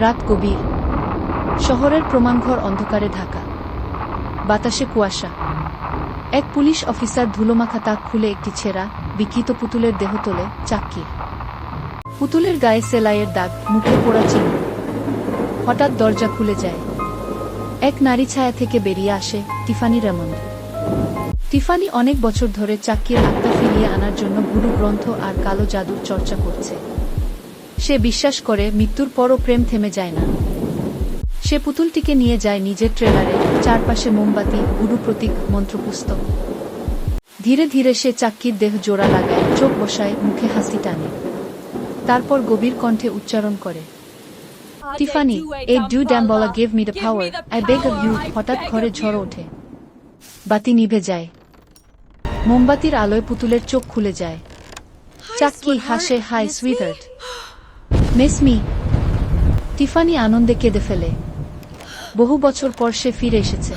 রাত গভীর। শহরের প্রমাণঘর অন্ধকারে ঢাকা। বাতাসে কুয়াশা। এক পুলিশ অফিসার ধুলোমাখা তাক খুলে একটি ছেঁড়া, বিকৃত পুতুলের দেহ তোলে চাক্কি পুতুলের গায়ে সেলাইয়ের দাগ, মুখে পোড়া চিহ্ন। হঠাৎ দরজা খুলে যায়। এক নারী ছায়া থেকে বেরিয়ে আসে টিফানি রেমন্ড। টিফানি অনেক বছর ধরে চাক্কির আত্মা ফিরিয়ে আনার জন্য গুরু গ্রন্থ আর কালো জাদুর চর্চা করছে। সে বিশ্বাস করে মৃত্যুর পরও প্রেম থেমে যায় না। সে পুতুলটিকে নিয়ে যায় নিজের ট্রেলারে, চারপাশে মোমবাতি গুরু প্রতীক, মন্ত্রপুস্তক। ধীরে ধীরে সে চাক্কির দেহ জোড়া লাগায়, চোখ বসায়, মুখে হাসি টানে। তারপর গভীর কণ্ঠে উচ্চারণ করে, টিফানি এই do Damballa give me the power. I beg of you হঠাৎ ঘরে ঝড় ওঠে। বাতি নিভে যায়। মোমবাতির আলোয় পুতুলের চোখ খুলে যায়। চাক্কি হাসে, hi sweetheart miss me Tiffany আনন্দে কেঁদে ফেলে। বহু বছর পর সে ফিরে এসেছে।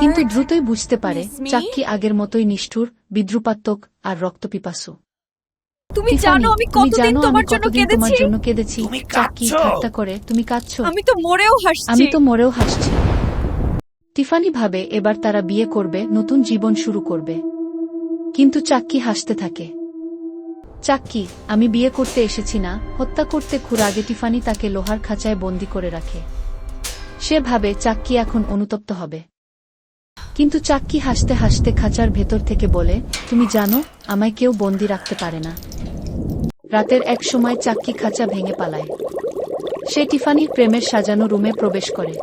কিন্তু দ্রুতই বুঝতে পারে চাক্কি আগের মতোই নিষ্ঠুর বিদ্রুপাত্মক আর রক্তপিপাসু। তুমি জানো আমি তুমি কতদিন জানো তোমার আমি জন্য কতদিন তোমার কেঁদেছি? জন্য কেঁদেছি? চাক্কি ঠাট্টা করে। তুমি কাঁদছো? আমি তো মরেও হাসছি। আমি তো মরেও হাসছি। টিফানি ভাবে এবার তারা বিয়ে করবে নতুন জীবন শুরু করবে। কিন্তু চাক্কি হাসতে থাকে। চাক্কি আমি বিয়ে করতে এসেছি না, হত্যা করতে খুর আগে টিফানি তাকে লোহার খাঁচায় বন্দি করে রাখে। সে ভাবে চাক্কি এখন অনুতপ্ত হবে। কিন্তু চাক্কি হাসতে হাসতে খাঁচার ভেতর থেকে বলে, তুমি জানো, আমায় কেউ বন্দি রাখতে পারে না। রাতের এক সময় চাক্কি খাঁচা ভেঙে পালায়। সে টিফানির প্রেমের সাজানো রুমে প্রবেশ করে।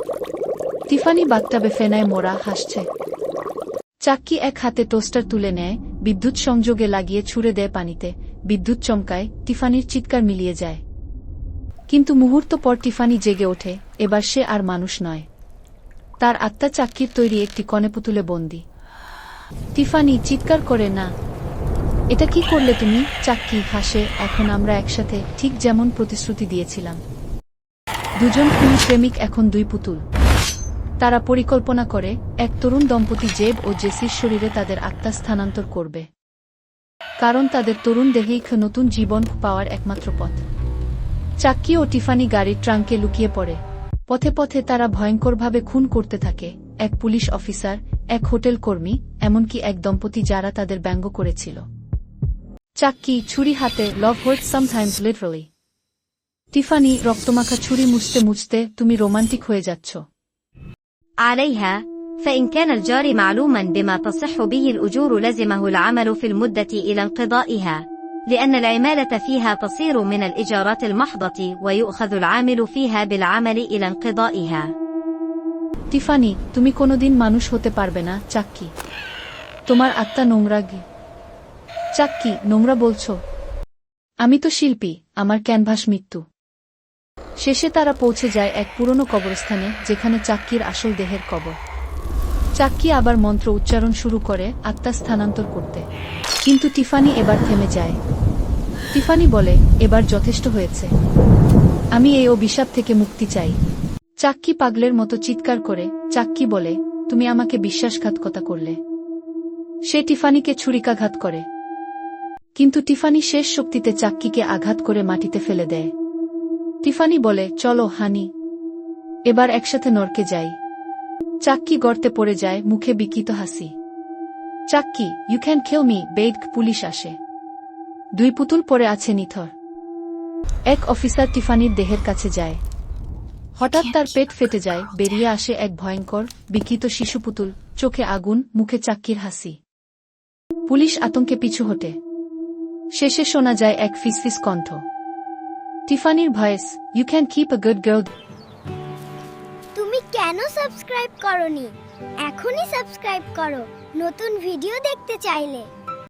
টিফানি বাথটাবে ফেনায় মোড়া হাসছে। চাক্কি এক হাতে টোস্টার তুলে নেয়, বিদ্যুৎ সংযোগে লাগিয়ে ছুড়ে দেয় পানিতে। বিদ্যুৎ চমকায়, টিফানির চিৎকার মিলিয়ে যায়। কিন্তু মুহূর্ত পর টিফানি জেগে ওঠে, এবার সে আর মানুষ নয়। তার আত্মা চাক্কির তৈরি একটি কনে পুতুলে বন্দি। টিফানি চিৎকার করে, না, এটা কি করলে তুমি? চাক্কি, হাসে, এখন আমরা একসাথে ঠিক যেমন প্রতিশ্রুতি দিয়েছিলাম। দুজন খুনি প্রেমিক, এখন দুই পুতুল। তারা পরিকল্পনা করে, এক তরুণ দম্পতি জেব ও জেসির শরীরে তাদের আত্মা স্থানান্তর করবে। কারণ তাদের তরুণ দেহেই নতুন জীবন পাওয়ার একমাত্র পথ। চাক্কি ও টিফানি গাড়ির ট্রাঙ্কে লুকিয়ে পড়ে। পথে পথে তারা ভয়ঙ্করভাবে খুন করতে থাকে, এক পুলিশ অফিসার, এক হোটেল কর্মী, এমনকি এক দম্পতি যারা তাদের ব্যঙ্গ করেছিল। চাক্কি, ছুরি হাতে love what sometimes literally Tiffany, রক্তমাখা, ছুরি মুছতে মুছতে তুমি রোমান্টিক হয়ে যাচ্ছ। আরে হ্যাঁ فإن كان الجار معلوما بما تصح به الأجور لزمه العمل في المدة إلى انقضائها لأن العمالة فيها تصير من الإجارات المحضة ويؤخذ العامل فيها بالعمل إلى انقضائها টিফানি তুমি কোনোদিন মানুষ হতে পারবে না চাক্কি তোমার আত্মা নোংরা গি চাক্কি নোংরা বলছো আমি তো শিল্পী আমার ক্যানভাস মৃত্যু শেষে তারা পৌঁছে যায় এক পুরনো কবরস্থানে যেখানে চাক্কির আসল দেহের কবর চাক্কি আবার মন্ত্র উচ্চারণ শুরু করে আত্মা স্থানান্তর করতে। কিন্তু টিফানি এবার থেমে যায়। টিফানি বলে, এবার যথেষ্ট হয়েছে। আমি এই অভিশাপ থেকে মুক্তি চাই। চাক্কি পাগলের মতো চিৎকার করে চাক্কি বলে, তুমি আমাকে বিশ্বাসঘাতকতা করলে। সে টিফানিকে ছুরিকাঘাত করে। কিন্তু টিফানি শেষ শক্তিতে চাক্কিকে আঘাত করে মাটিতে ফেলে দেয়। টিফানি বলে, চলো, হানি। এবার একসাথে নরকে যাই। চাক্কি গর্তে পড়ে যায়, মুখে বিকিত হাসি। Chucky you can kill me beg police আসে। দুই পুতুল পরে আছে নিথর। এক অফিসার টিফানির দেহের কাছে যায়। হঠাৎ তার পেট ফেটে যায়, বেরিয়ে আসে এক ভয়ঙ্কর, বিকৃত শিশু পুতুল, চোখে আগুন, মুখে চাক্কির হাসি। পুলিশ আতঙ্কে পিছু হটে। শেষে শোনা যায় এক ফিসফিস কণ্ঠ। টিফানির voice you can keep a good girl কেন সাবস্ক্রাইব করনি? এখনই সাবস্ক্রাইব করো। নতুন ভিডিও দেখতে চাইলে।